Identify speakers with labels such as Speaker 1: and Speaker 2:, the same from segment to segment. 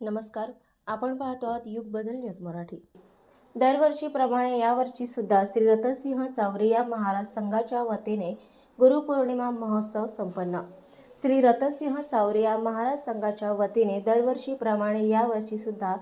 Speaker 1: नमस्कार. आपण पाहतो आहात युग बदल न्यूज मराठी. दरवर्षीप्रमाणे यावर्षी सुद्धा श्री रतनसिंह चावरिया महाराज संघाच्या वतीने गुरुपौर्णिमा महोत्सव संपन्न. श्री रतनसिंह चावरिया महाराज संघाच्या वतीने दरवर्षीप्रमाणे यावर्षी सुद्धा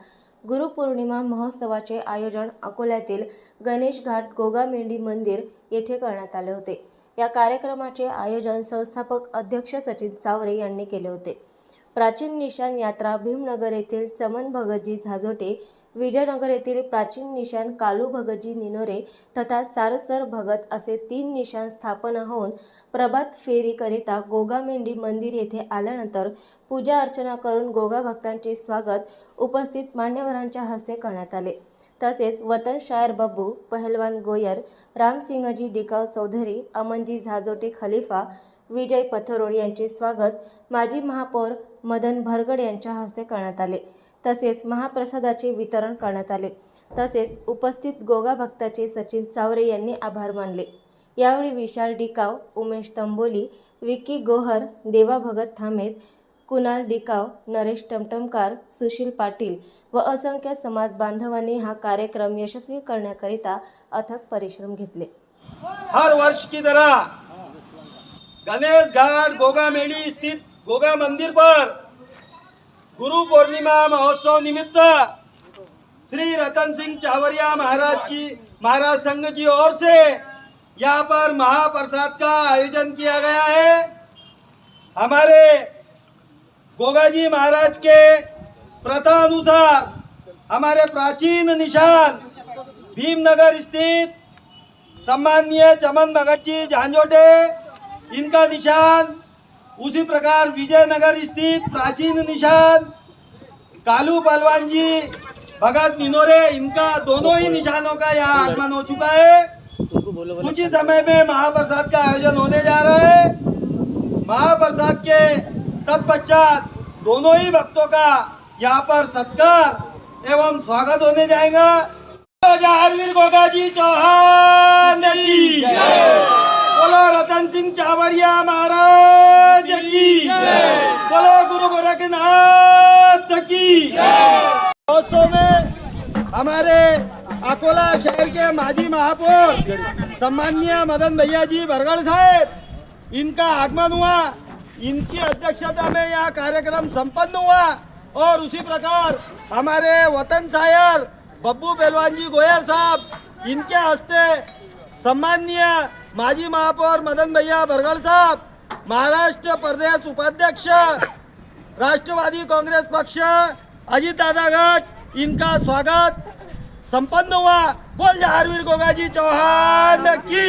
Speaker 1: गुरुपौर्णिमा महोत्सवाचे आयोजन अकोल्यातील गणेश घाट गोगामेंढी मंदिर येथे करण्यात आले होते. या कार्यक्रमाचे आयोजन संस्थापक अध्यक्ष सचिन चावरे यांनी केले होते. प्राचीन निशाण यात्रा भीमनगर येथील चमन भगतजी झाजोटे विजयनगर येथील प्राचीन निशाण कालू भगतजी निनोरे तथा सारसर भगत असे तीन निशाण स्थापन होऊन प्रभात फेरीकरिता गोगामेंढी मंदिर येथे आल्यानंतर पूजा अर्चना करून गोगा भक्तांचे स्वागत उपस्थित मान्यवरांच्या हस्ते करण्यात आले. तसेच वतन शायर बब्बू पहलवान गोयर रामसिंहजी डिकाव चौधरी अमनजी झाजोटे खलिफा विजय पथरोड यांचे स्वागत माजी महापौर मदन भरगड यांच्या हस्ते करण्यात आले. तसेच महाप्रसादाचे वितरण करण्यात आले. तसेच उपस्थित गोगा भक्ताचे सचिन चावरे यांनी आभार मानले. यावेळी विशाल डिकाव उमेश तंबोली विकी गोहर देवा भगत थामेत कुणाल डिकाव नरेश टमटमकार सुशील पाटील व असंख्य समाज बांधवांनी हा कार्यक्रम यशस्वी करण्याकरिता अथक परिश्रम घेतले.
Speaker 2: हर वर्ष की तरह गणेश घाट गोगा मेली स्थित गोगा मंदिर पर गुरु पूर्णिमा महोत्सव निमित्त श्री रतन सिंह चावरिया महाराज की महाराज संघ की ओर से यहाँ पर महाप्रसाद का आयोजन किया गया है। हमारे गोगाजी महाराज के प्रथा अनुसार हमारे प्राचीन निशान भीमनगर स्थित सम्माननीय चमन भगत जी झांझोटे, इनका निशान उसी प्रकार विजयनगर स्थित प्राचीन निशान कालू पहलवान जी, भगत निनोरे, इनका दोनों ही निशानों का यहाँ आगमन हो चुका है। कुछ ही समय में महाप्रसाद का आयोजन होने जा रहा है। महाप्रसाद के तत्पश्चात दोनों ही भक्तों का यहाँ पर सत्कार एवं स्वागत होने जाएगा। जहावीर गोगा जी चौहान बोलो रतन सिंह चावरिया महाराज की बोलो गुरु गोरखनाथ की महोत्सव में हमारे अकोला शहर के माजी महापौर, सम्माननीय मदन भैया जी बरगड़ साहब, इनका आगमन हुआ। इनकी अध्यक्षता में यह कार्यक्रम संपन्न हुआ। और उसी प्रकार हमारे वतन शायर बब्बू पहलवान जी गोयर साहब इनके हस्ते सम्माननीय माजी महापौर मदन भैया बरगड़ साहब महाराष्ट्र प्रदेश उपाध्यक्ष राष्ट्रवादी कांग्रेस पक्ष अजित दादा गट इनका स्वागत संपन्न हुआ। बोल जहारवीर गोगाजी चौहान की।